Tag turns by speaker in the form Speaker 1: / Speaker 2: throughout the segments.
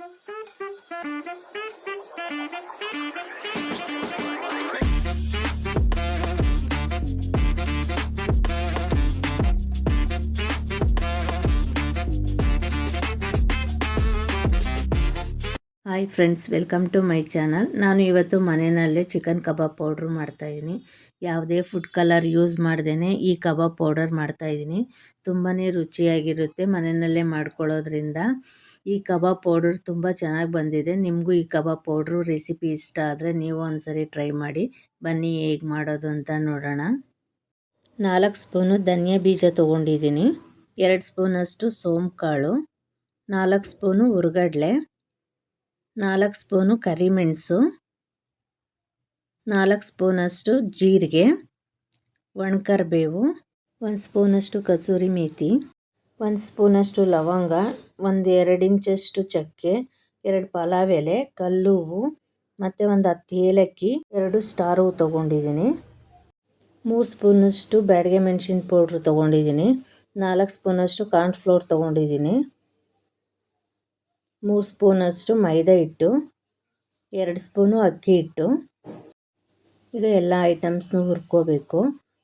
Speaker 1: Hi friends welcome to my channel ನಾನು ಇವತ್ತು ಮನೆಯಲ್ಲೇ ಚಿಕನ್ ಕಬಾಬ್ ಪೌಡ್ರ್ ಮಾಡ್ತಾಯಿದ್ದೀನಿ ಯಾವುದೇ ಫುಡ್ ಕಲರ್ ಯೂಸ್ ಮಾಡ್ದೇ ಈ ಕಬಾಬ್ ಪೌಡರ್ ಮಾಡ್ತಾಯಿದ್ದೀನಿ ತುಂಬಾ ರುಚಿಯಾಗಿರುತ್ತೆ ಮನೆಯಲ್ಲೇ ಮಾಡ್ಕೊಳ್ಳೋದ್ರಿಂದ. ಈ ಕಬಾಬ್ ಪೌಡರ್ ತುಂಬ ಚೆನ್ನಾಗಿ ಬಂದಿದೆ. ನಿಮಗೂ ಈ ಕಬಾಬ್ ಪೌಡ್ರು ರೆಸಿಪಿ ಇಷ್ಟ ಆದರೆ ನೀವು ಒಂದ್ಸರಿ ಟ್ರೈ ಮಾಡಿ. ಬನ್ನಿ ಹೇಗೆ ಮಾಡೋದು ಅಂತ ನೋಡೋಣ. ನಾಲ್ಕು ಸ್ಪೂನು ಧನಿಯಾ ಬೀಜ ತೊಗೊಂಡಿದ್ದೀನಿ. ಎರಡು ಸ್ಪೂನಷ್ಟು ಸೋಂಪು ಕಾಳು ನಾಲ್ಕು ಸ್ಪೂನು ಹುರ್ಗಡ್ಲೆ ನಾಲ್ಕು ಸ್ಪೂನು ಕರಿಮೆಣಸು. ನಾಲ್ಕು ಸ್ಪೂನಷ್ಟು ಜೀರಿಗೆ. ಒಣಕರ್ಬೇವು ಒಂದು ಸ್ಪೂನಷ್ಟು ಕಸೂರಿ ಮೇಥಿ ಒಂದು ಸ್ಪೂನಷ್ಟು ಲವಂಗ, ಒಂದು ಎರಡು ಇಂಚಷ್ಟು ಚಕ್ಕೆ, ಎರಡು ಪಲಾವ್ ಎಲೆ ಕಲ್ಲುವು ಮತ್ತು ಒಂದು ಹತ್ತು ಏಲಕ್ಕಿ, ಎರಡು ಸ್ಟಾರ್ ಹೂವು ತೊಗೊಂಡಿದ್ದೀನಿ ಮೂರು ಸ್ಪೂನಷ್ಟು ಬ್ಯಾಡಗೆ ಮೆಣಸಿನ ಪೌಡ್ರ್ ತೊಗೊಂಡಿದ್ದೀನಿ ನಾಲ್ಕು ಸ್ಪೂನಷ್ಟು ಕಾರ್ನ್ಫ್ಲೋರ್ ತೊಗೊಂಡಿದ್ದೀನಿ ಮೂರು ಸ್ಪೂನಷ್ಟು ಮೈದಾ ಹಿಟ್ಟು, ಎರಡು ಸ್ಪೂನು ಅಕ್ಕಿ ಹಿಟ್ಟು. ಈಗ ಎಲ್ಲ ಐಟಮ್ಸ್ನೂ ಹುರ್ಕೋಬೇಕು.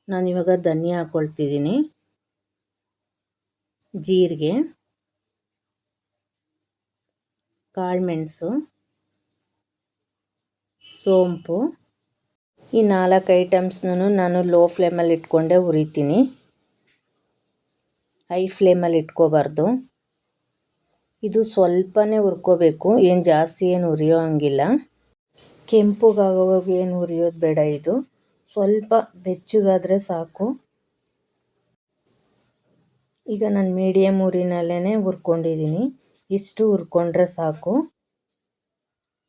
Speaker 1: ನಾನಿವಾಗ ಧನಿಯಾ ಹಾಕ್ಕೊಳ್ತಿದ್ದೀನಿ ಜೀರಿಗೆ ಕಾಳುಮೆಣಸು ಸೋಂಪು. ಈ ನಾಲ್ಕು ಐಟಮ್ಸ್ನೂ ನಾನು ಲೋ ಫ್ಲೇಮಲ್ಲಿ ಇಟ್ಕೊಂಡೆ ಹುರಿತೀನಿ. ಹೈ ಫ್ಲೇಮಲ್ಲಿ ಇಟ್ಕೋಬಾರ್ದು. ಇದು ಸ್ವಲ್ಪನೇ ಹುರ್ಕೋಬೇಕು. ಏನು ಜಾಸ್ತಿ ಏನು ಉರಿಯೋ ಹಂಗಿಲ್ಲ. ಕೆಂಪುಗಾಗೋವರೆಗೂ ಏನು ಉರಿಯೋದು ಬೇಡ ಇದು. ಸ್ವಲ್ಪ ಬೆಚ್ಚಗಾದರೆ ಸಾಕು. ಈಗ ನಾನು ಮೀಡಿಯಮ್ ಊರಿನಲ್ಲೇ ಹುರ್ಕೊಂಡಿದ್ದೀನಿ ಇಷ್ಟು ಹುರ್ಕೊಂಡ್ರೆ ಸಾಕು.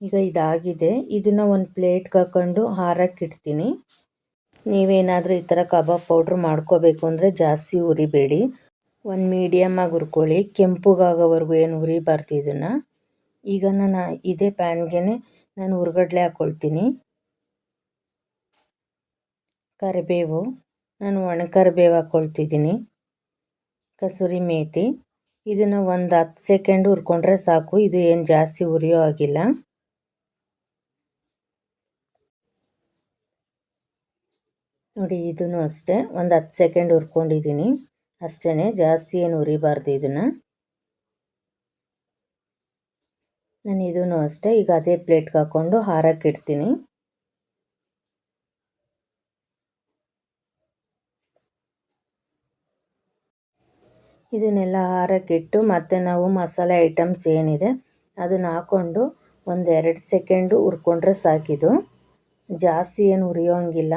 Speaker 1: ಈಗ ಇದಾಗಿದೆ. ಇದನ್ನು ಒಂದು ಪ್ಲೇಟ್ಗೆ ಹಾಕೊಂಡು ಹಾರಕ್ಕೆ ಇಡ್ತೀನಿ. ನೀವೇನಾದರೂ ಈ ಥರ ಕಬಾಬ್ ಪೌಡ್ರ್ ಮಾಡ್ಕೋಬೇಕು ಅಂದರೆ ಜಾಸ್ತಿ ಉರಿಬೇಡಿ ಒಂದು ಮೀಡಿಯಮ್ಮಾಗಿ ಹುರ್ಕೊಳ್ಳಿ. ಕೆಂಪುಗಾಗೋವರೆಗೂ ಏನು ಹುರಿಬಾರ್ದು ಇದನ್ನು. ಈಗ ನಾನು ಇದೇ ಪ್ಯಾನ್ಗೆ ನಾನು ಹುರ್ಗಡ್ಲೆ ಹಾಕ್ಕೊಳ್ತೀನಿ ಕರಿಬೇವು. ನಾನು ಒಣ ಕರಿಬೇವು ಹಾಕ್ಕೊಳ್ತಿದ್ದೀನಿ ಕಸೂರಿ ಮೇಥಿ ಇದನ್ನು ಒಂದು ಹತ್ತು ಸೆಕೆಂಡ್ ಹುರ್ಕೊಂಡ್ರೆ ಸಾಕು. ಇದು ಏನು ಜಾಸ್ತಿ ಉರಿಯೋ ಆಗಿಲ್ಲ ನೋಡಿ ಇದನ್ನು ಅಷ್ಟೇ. ಒಂದು ಹತ್ತು ಸೆಕೆಂಡ್ ಹುರ್ಕೊಂಡಿದ್ದೀನಿ ಅಷ್ಟೇ ಜಾಸ್ತಿ ಏನು ಉರಿಬಾರ್ದು ಇದನ್ನು. ನಾನು ಇದೂ ಅಷ್ಟೇ. ಈಗ ಅದೇ ಪ್ಲೇಟ್ಗೆ ಹಾಕ್ಕೊಂಡು ಹಾರಕ್ಕೆ ಇಡ್ತೀನಿ. ಇದನ್ನೆಲ್ಲ ಹಾರಕ್ಕಿಟ್ಟು ಮತ್ತು ನಾವು ಮಸಾಲೆ ಐಟಮ್ಸ್ ಏನಿದೆ ಅದನ್ನು ಹಾಕ್ಕೊಂಡು ಒಂದೆರಡು ಸೆಕೆಂಡು ಹುರ್ಕೊಂಡ್ರೆ ಸಾಕಿದು. ಜಾಸ್ತಿ ಏನು ಉರಿಯೋಂಗಿಲ್ಲ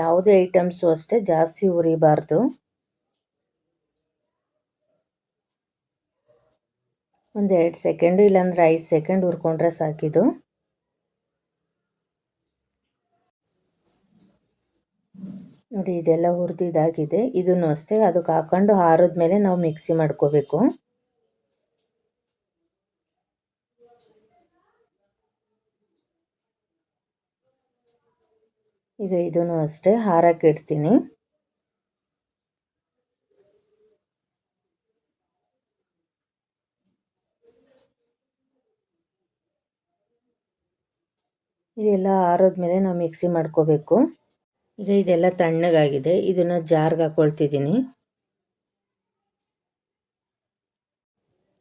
Speaker 1: ಯಾವುದೇ ಐಟಮ್ಸು ಅಷ್ಟೇ ಜಾಸ್ತಿ ಉರಿಬಾರ್ದು ಒಂದು ಎರಡು ಸೆಕೆಂಡು ಇಲ್ಲಾಂದ್ರೆ ಐದು ಸೆಕೆಂಡ್ ಹುರ್ಕೊಂಡ್ರೆ ಸಾಕಿದು. ನೋಡಿ, ಇದೆಲ್ಲ ಹುರಿದಿದ್ದಾಗಿದೆ ಇದನ್ನು ಅಷ್ಟೇ ಅದಕ್ಕೆ ಹಾಕೊಂಡು ಮೇಲೆ ನಾವು ಮಿಕ್ಸಿ ಮಾಡ್ಕೋಬೇಕು. ಈಗ ಇದನ್ನು ಅಷ್ಟೇ ಹಾರಕ್ಕೆ ಇಡ್ತೀನಿ. ಇದೆಲ್ಲ ಆರೋದ್ಮೇಲೆ ನಾವು ಮಿಕ್ಸಿ ಮಾಡ್ಕೋಬೇಕು. ಈಗ ಇದೆಲ್ಲ ತಣ್ಣಗಾಗಿದೆ. ಇದನ್ನು ಜಾರ್ಗೆ ಹಾಕ್ಕೊಳ್ತಿದ್ದೀನಿ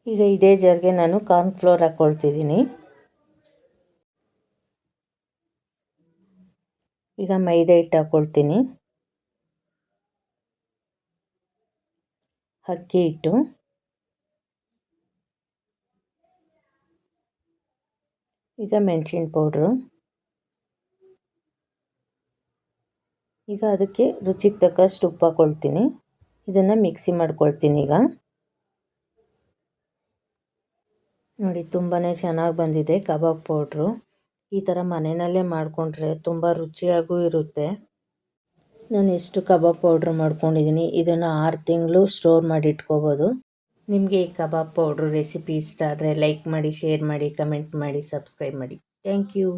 Speaker 1: ಈಗ ಇದೇ ಜಾರ್ಗೆ ನಾನು ಕಾರ್ನ್ಫ್ಲೋರ್ ಹಾಕ್ಕೊಳ್ತಿದ್ದೀನಿ ಈಗ ಮೈದಾ ಹಿಟ್ಟು ಹಾಕ್ಕೊಳ್ತೀನಿ ಅಕ್ಕಿ ಹಿಟ್ಟು. ಈಗ ಮೆಣಸಿನ ಪೌಡ್ರು. ಈಗ ಅದಕ್ಕೆ ರುಚಿಗೆ ತಕ್ಕಷ್ಟು ಉಪ್ಪು ಹಾಕ್ಕೊಳ್ತೀನಿ ಇದನ್ನು ಮಿಕ್ಸಿ ಮಾಡ್ಕೊಳ್ತೀನಿ ಈಗ. ನೋಡಿ ತುಂಬಾ ಚೆನ್ನಾಗಿ ಬಂದಿದೆ ಕಬಾಬ್ ಪೌಡ್ರು. ಈ ಥರ ಮನೆಯಲ್ಲೇ ಮಾಡಿಕೊಂಡ್ರೆ ತುಂಬ ರುಚಿಯಾಗೂ ಇರುತ್ತೆ. ನಾನು ಎಷ್ಟು ಕಬಾಬ್ ಪೌಡ್ರ್ ಮಾಡ್ಕೊಂಡಿದ್ದೀನಿ ಇದನ್ನು ಆರು ತಿಂಗಳು ಸ್ಟೋರ್ ಮಾಡಿ ಇಟ್ಕೋಬೋದು. ನಿಮಗೆ ಈ ಕಬಾಬ್ ಪೌಡ್ರು ರೆಸಿಪಿ ಇಷ್ಟ ಆದರೆ ಲೈಕ್ ಮಾಡಿ ಶೇರ್ ಮಾಡಿ ಕಮೆಂಟ್ ಮಾಡಿ ಸಬ್ಸ್ಕ್ರೈಬ್ ಮಾಡಿ. Thank you